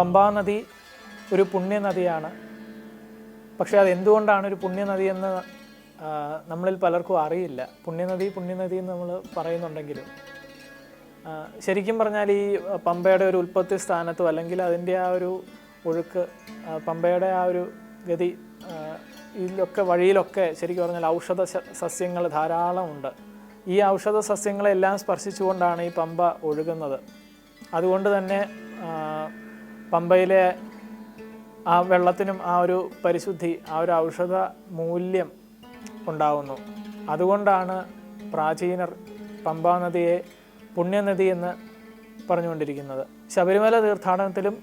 പമ്പാ നദി ഒരു പുണ്യനദിയാണ്. പക്ഷേ അത് എന്തുകൊണ്ടാണ് ഒരു പുണ്യനദി എന്ന് ആ, നമ്മളിൽ പലർക്കും അറിയില്ല. പുണ്യനദി പുണ്യനദി എന്ന് നമ്മൾ പറയുന്നുണ്ടെങ്കിലും ശരിക്കും പറഞ്ഞാൽ ഈ പമ്പയുടെ ഒരു ഉൽപ്പത്തി സ്ഥാനത്തും അല്ലെങ്കിൽ അതിന്റെ ആ ഒരു ഒഴുക്ക് പമ്പയുടെ ആ ഒരു ഗതി ഇതിലൊക്കെ വഴിയിലൊക്കെ ശരിക്കും പറഞ്ഞാൽ ഔഷധ സസ്യങ്ങൾ ധാരാളമുണ്ട് ഈ ഔഷധ സസ്യങ്ങളെല്ലാം സ്പർശിച്ചുകൊണ്ടാണ് ഈ പമ്പ ഒഴുകുന്നത്. അതുകൊണ്ട് തന്നെ പമ്പയിലെ ആ വെള്ളത്തിനും ആ ഒരു പരിശുദ്ധി ആ ഒരു ഔഷധ മൂല്യം ഉണ്ടാവുന്നു. അതുകൊണ്ടാണ് പ്രാചീനർ പമ്പാ നദിയെ പുണ്യനദി എന്ന് പറഞ്ഞുകൊണ്ടിരിക്കുന്നത്. ശബരിമല തീർത്ഥാടനത്തിലും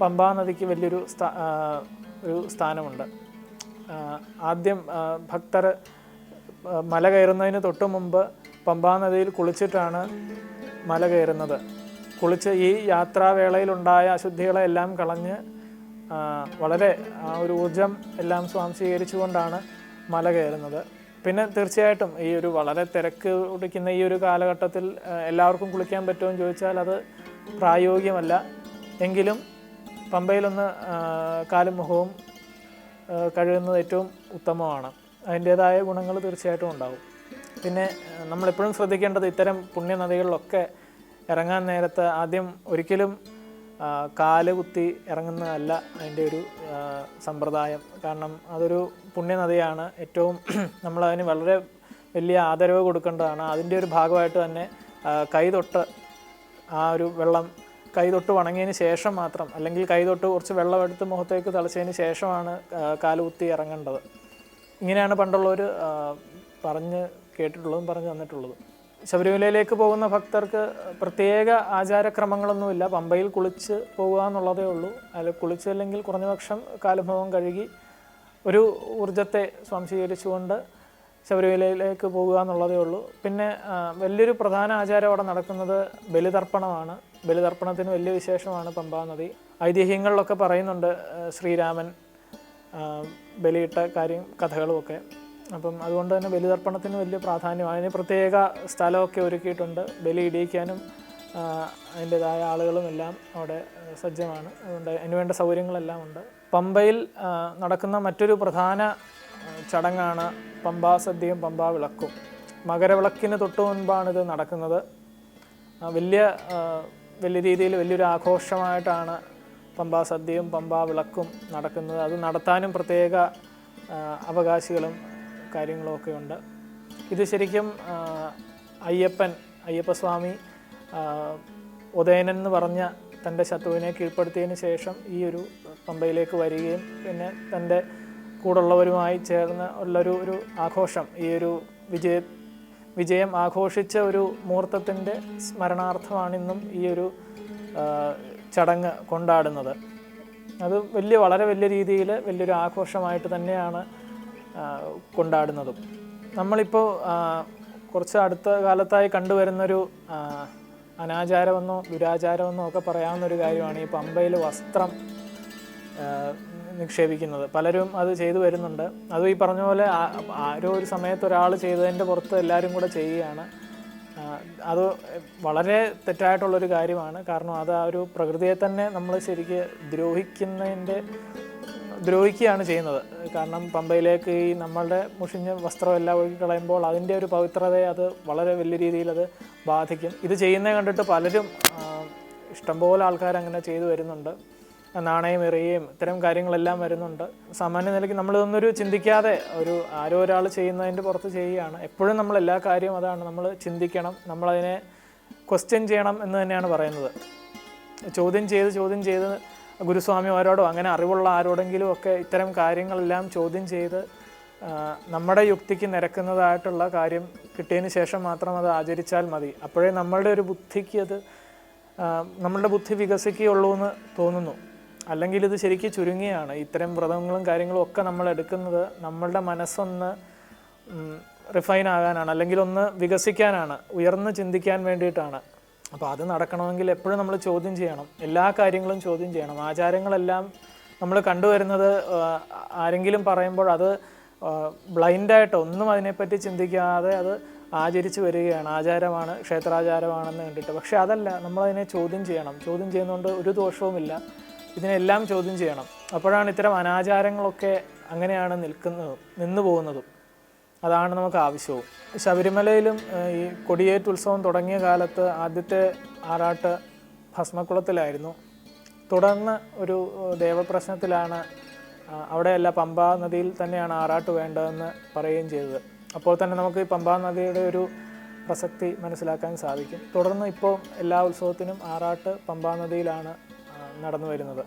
പമ്പാ നദിക്ക് വലിയൊരു ഒരു സ്ഥാനമുണ്ട്. ആദ്യം ഭക്തർ മല കയറുന്നതിന് തൊട്ട് മുമ്പ് പമ്പാ നദിയിൽ കുളിച്ചിട്ടാണ് മല കയറുന്നത്. കുളിച്ച് ഈ യാത്രാവേളയിലുണ്ടായ അശുദ്ധികളെല്ലാം കളഞ്ഞ് വളരെ ആ ഒരു ഊർജം എല്ലാം സ്വാംശീകരിച്ചുകൊണ്ടാണ് മല കയറുന്നത്. പിന്നെ തീർച്ചയായിട്ടും ഈ ഒരു വളരെ തിരക്ക് പിടിക്കുന്ന ഈ ഒരു കാലഘട്ടത്തിൽ എല്ലാവർക്കും കുളിക്കാൻ പറ്റുമെന്ന് ചോദിച്ചാൽ അത് പ്രായോഗികമല്ല. എങ്കിലും പമ്പയിലൊന്ന് കാലും മുഖവും കഴുകുന്നത് ഏറ്റവും ഉത്തമമാണ്. അതിന്റേതായ ഗുണങ്ങൾ തീർച്ചയായിട്ടും ഉണ്ടാവും പിന്നെ നമ്മളെപ്പോഴും ശ്രദ്ധിക്കേണ്ടത് ഇത്തരം പുണ്യനദികളിലൊക്കെ ഇറങ്ങാൻ നേരത്ത് ആദ്യം ഒരിക്കലും കാൽ കുത്തി ഇറങ്ങുന്നതല്ല അതിന്റെ ഒരു സമ്പ്രദായം. കാരണം അതൊരു പുണ്യനദിയാണ്. ഏറ്റവും നമ്മളതിന് വളരെ വലിയ ആദരവ് കൊടുക്കേണ്ടതാണ്. അതിന്റെ ഒരു ഭാഗമായിട്ട് തന്നെ കൈതൊട്ട് ആ ഒരു വെള്ളം കൈ തൊട്ട് വണങ്ങിയതിന് ശേഷം മാത്രം അല്ലെങ്കിൽ കൈ തൊട്ട് കുറച്ച് വെള്ളം എടുത്ത് മുഖത്തേക്ക് തളിച്ചതിന് ശേഷമാണ് കാലുകുത്തി ഇറങ്ങേണ്ടത്. ഇങ്ങനെയാണ് പണ്ടുള്ളവർ പറഞ്ഞ് കേട്ടിട്ടുള്ളതും പറഞ്ഞു തന്നിട്ടുള്ളതും. ശബരിമലയിലേക്ക് പോകുന്ന ഭക്തർക്ക് പ്രത്യേക ആചാരക്രമങ്ങളൊന്നുമില്ല. പമ്പയിൽ കുളിച്ച് പോകുക എന്നുള്ളതേ ഉള്ളൂ. അതിൽ കുളിച്ചില്ലെങ്കിൽ കുറഞ്ഞപക്ഷം കാലഭവം കഴുകി ഒരു ഊർജത്തെ സ്വാംശീകരിച്ചുകൊണ്ട് ശബരിമലയിലേക്ക് പോകുക എന്നുള്ളതേ ഉള്ളൂ. പിന്നെ വലിയൊരു പ്രധാന ആചാരം അവിടെ നടക്കുന്നത് ബലിതർപ്പണമാണ്. ബലിതർപ്പണത്തിന് വലിയ വിശേഷമാണ് പമ്പാ നദി. ഐതിഹ്യങ്ങളിലൊക്കെ പറയുന്നുണ്ട് ശ്രീരാമൻ ബലിയിട്ട കാര്യം കഥകളുമൊക്കെ. അപ്പം അതുകൊണ്ട് തന്നെ ബലിതർപ്പണത്തിന് വലിയ പ്രാധാന്യമാണ് അതിന് പ്രത്യേക സ്ഥലമൊക്കെ ഒരുക്കിയിട്ടുണ്ട്. ബലി ഇടിയിക്കാനും അതിന്റെതായ ആളുകളും എല്ലാം അവിടെ സജ്ജമാണ്. അതുകൊണ്ട് അതിനുവേണ്ട സൗകര്യങ്ങളെല്ലാം ഉണ്ട്. പമ്പയിൽ നടക്കുന്ന മറ്റൊരു പ്രധാന ചടങ്ങാണ് പമ്പാ സദ്യയും പമ്പാ വിളക്കും. മകരവിളക്കിന് തൊട്ടു മുൻപാണിത് നടക്കുന്നത്. വലിയ വലിയ രീതിയിൽ വലിയൊരു ആഘോഷമായിട്ടാണ് പമ്പാ സദ്യയും പമ്പാ വിളക്കും നടക്കുന്നത്. അത് നടത്താനും പ്രത്യേക അവകാശികളും കാര്യങ്ങളും ഒക്കെ ഉണ്ട്. ഇത് ശരിക്കും അയ്യപ്പൻ അയ്യപ്പസ്വാമി ഉദയനൻ എന്ന് പറഞ്ഞ തന്റെ ശത്രുവിനെ കീഴ്പ്പെടുത്തിയതിന് ശേഷം ഈ ഒരു പമ്പയിലേക്ക് വരികയും പിന്നെ തന്റെ കൂടുള്ളവരുമായി ചേർന്ന് ഉള്ളൊരു ഒരു ആഘോഷം ഈ ഒരു വിജയ വിജയം ആഘോഷിച്ച ഒരു മുഹൂർത്തത്തിന്റെ സ്മരണാർത്ഥമാണിന്നും ഈ ഒരു ചടങ്ങ് കൊണ്ടാടുന്നത്. അത് വലിയ വളരെ വലിയ രീതിയിൽ വലിയൊരു ആഘോഷമായിട്ട് തന്നെയാണ് കൊണ്ടാടുന്നതും. നമ്മളിപ്പോൾ കുറച്ച് അടുത്ത കാലത്തായി കണ്ടുവരുന്നൊരു അനാചാരമെന്നോ ദുരാചാരമെന്നോ ഒക്കെ പറയാവുന്നൊരു കാര്യമാണ് ഈ പമ്പയിൽ വസ്ത്രം നിക്ഷേപിക്കുന്നത്. പലരും അത് ചെയ്തു വരുന്നുണ്ട്. അതും ഈ പറഞ്ഞ പോലെ ആരോ ഒരു സമയത്ത് ഒരാൾ ചെയ്തതിന്റെ പുറത്ത് എല്ലാവരും കൂടെ ചെയ്യുകയാണ്. അത് വളരെ തെറ്റായിട്ടുള്ളൊരു കാര്യമാണ്. കാരണം അത് ആ ഒരു പ്രകൃതിയെ തന്നെ നമ്മൾ ശരിക്ക് ദ്രോഹിക്കുന്നതിന്റെ ദ്രോഹിക്കുകയാണ് ചെയ്യുന്നത്. കാരണം പമ്പയിലേക്ക് ഈ നമ്മളുടെ മുഷിഞ്ഞ വസ്ത്രം എല്ലാം ഒഴുകി കളയുമ്പോൾ അതിന്റെ ഒരു പവിത്രതയെ അത് വളരെ വലിയ രീതിയിൽ അത് ബാധിക്കും. ഇത് ചെയ്യുന്നത് കണ്ടിട്ട് പലരും ഇഷ്ടംപോലെ ആൾക്കാർ അങ്ങനെ ചെയ്തു വരുന്നുണ്ട്. നാണയം എറിയുകയും ഇത്തരം കാര്യങ്ങളെല്ലാം വരുന്നുണ്ട്. സാമാന്യ നിലയ്ക്ക് നമ്മളിതൊന്നൊരു ചിന്തിക്കാതെ ഒരു ആരോ ഒരാൾ ചെയ്യുന്നതിന്റെ പുറത്ത് ചെയ്യുകയാണ്. എപ്പോഴും നമ്മൾ എല്ലാ കാര്യവും അതാണ് നമ്മൾ ചിന്തിക്കണം നമ്മളതിനെ ക്വസ്റ്റ്യൻ ചെയ്യണം എന്ന് തന്നെയാണ് പറയുന്നത്. ചോദ്യം ചെയ്ത് ചോദ്യം ചെയ്ത് ഗുരുസ്വാമിമാരോടോ അങ്ങനെ അറിവുള്ള ആരോടെങ്കിലും ഒക്കെ ഇത്തരം കാര്യങ്ങളെല്ലാം ചോദ്യം ചെയ്ത് നമ്മുടെ യുക്തിക്ക് നിരക്കുന്നതായിട്ടുള്ള കാര്യം കിട്ടിയതിന് ശേഷം മാത്രം അത് ആചരിച്ചാൽ മതി. അപ്പോഴേ നമ്മളുടെ ഒരു ബുദ്ധിക്ക് അത് നമ്മളുടെ ബുദ്ധി വികസിക്കുകയുള്ളൂ എന്ന് തോന്നുന്നു. അല്ലെങ്കിൽ ഇത് ശരിക്കും ചുരുങ്ങിയാണ്. ഇത്തരം വ്രതങ്ങളും കാര്യങ്ങളും ഒക്കെ നമ്മൾ എടുക്കുന്നത് നമ്മളുടെ മനസ്സൊന്ന് റിഫൈൻ ആകാനാണ്. അല്ലെങ്കിൽ ഒന്ന് വികസിക്കാനാണ്. ഉയർന്ന് ചിന്തിക്കാൻ വേണ്ടിയിട്ടാണ്. അപ്പോൾ അത് നടക്കണമെങ്കിൽ എപ്പോഴും നമ്മൾ ചോദ്യം ചെയ്യണം. എല്ലാ കാര്യങ്ങളും ചോദ്യം ചെയ്യണം. ആചാരങ്ങളെല്ലാം നമ്മൾ കണ്ടുവരുന്നത് ആരെങ്കിലും പറയുമ്പോൾ അത് ബ്ലൈൻഡായിട്ട് ഒന്നും അതിനെപ്പറ്റി ചിന്തിക്കാതെ അത് ആചരിച്ചു വരികയാണ്. ആചാരമാണ് ക്ഷേത്രാചാരമാണെന്ന് കണ്ടിട്ട്. പക്ഷെ അതല്ല നമ്മളതിനെ ചോദ്യം ചെയ്യണം. ചോദ്യം ചെയ്യുന്നതുകൊണ്ട് ഒരു ദോഷവുമില്ല. ഇതിനെല്ലാം ചോദ്യം ചെയ്യണം. അപ്പോഴാണ് ഇത്തരം അനാചാരങ്ങളൊക്കെ അങ്ങനെയാണ് നിൽക്കുന്നതും നിന്നു പോകുന്നതും അതാണ് നമുക്ക് ആവശ്യവും. ശബരിമലയിലും ഈ കൊടിയേറ്റ് ഉത്സവം തുടങ്ങിയ കാലത്ത് ആദ്യത്തെ ആറാട്ട് ഭസ്മക്കുളത്തിലായിരുന്നു. തുടർന്ന് ഒരു ദേവപ്രശ്നത്തിലാണ് അവിടെയല്ല പമ്പാ നദിയിൽ തന്നെയാണ് ആറാട്ട് വേണ്ടതെന്ന് പറയുകയും ചെയ്തത്. അപ്പോൾ തന്നെ നമുക്ക് ഈ പമ്പാ നദിയുടെ ഒരു പ്രസക്തി മനസ്സിലാക്കാൻ സാധിക്കും. തുടർന്ന് ഇപ്പോൾ എല്ലാ ഉത്സവത്തിനും ആറാട്ട് പമ്പാ നദിയിലാണ് നടന്നു വരുന്നത്.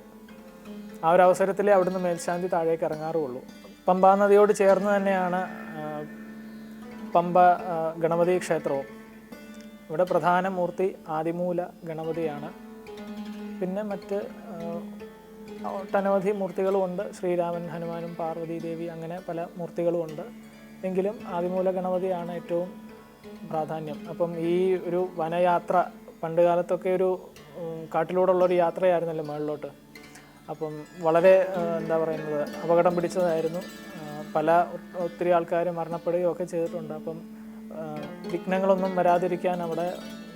ആ ഒരു അവസരത്തിലേ അവിടുന്ന് മേൽശാന്തി താഴേക്ക് ഇറങ്ങാറുള്ളൂ. പമ്പാ നദിയോട് ചേർന്ന് തന്നെയാണ് പമ്പ ഗണപതി ക്ഷേത്രവും. ഇവിടെ പ്രധാന മൂർത്തി ആദിമൂല ഗണപതിയാണ്. പിന്നെ മറ്റ് ഒട്ടനവധി മൂർത്തികളുമുണ്ട് ശ്രീരാമൻ ഹനുമാനും പാർവതി ദേവി അങ്ങനെ പല മൂർത്തികളുമുണ്ട് എങ്കിലും ആദിമൂല ഗണപതിയാണ് ഏറ്റവും പ്രാധാന്യം. അപ്പം ഈ ഒരു വനയാത്ര പണ്ട് കാലത്തൊക്കെ ഒരു കാട്ടിലൂടെ കാട്ടിലൂടെയുള്ള ഒരു യാത്രയായിരുന്നല്ലോ മുകളിലോട്ട് അപ്പം വളരെ എന്താ പറയുന്നത് അപകടം പിടിച്ചതായിരുന്നു. പല ഒത്തിരി ആൾക്കാർ മരണപ്പെടുകയും ഒക്കെ ചെയ്തിട്ടുണ്ട്. അപ്പം വിഘ്നങ്ങളൊന്നും വരാതിരിക്കാൻ അവിടെ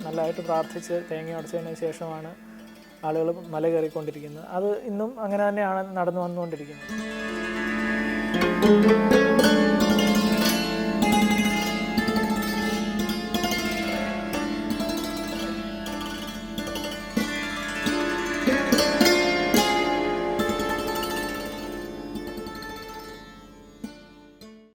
നല്ലതായിട്ട് പ്രാർത്ഥിച്ച് തേങ്ങ ഉടച്ചതിന് ശേഷമാണ് ആളുകൾ മല കയറിക്കൊണ്ടിരിക്കുന്നത്. അത് ഇന്നും അങ്ങനെ തന്നെയാണ് നടന്നു വന്നുകൊണ്ടിരിക്കുന്നത്.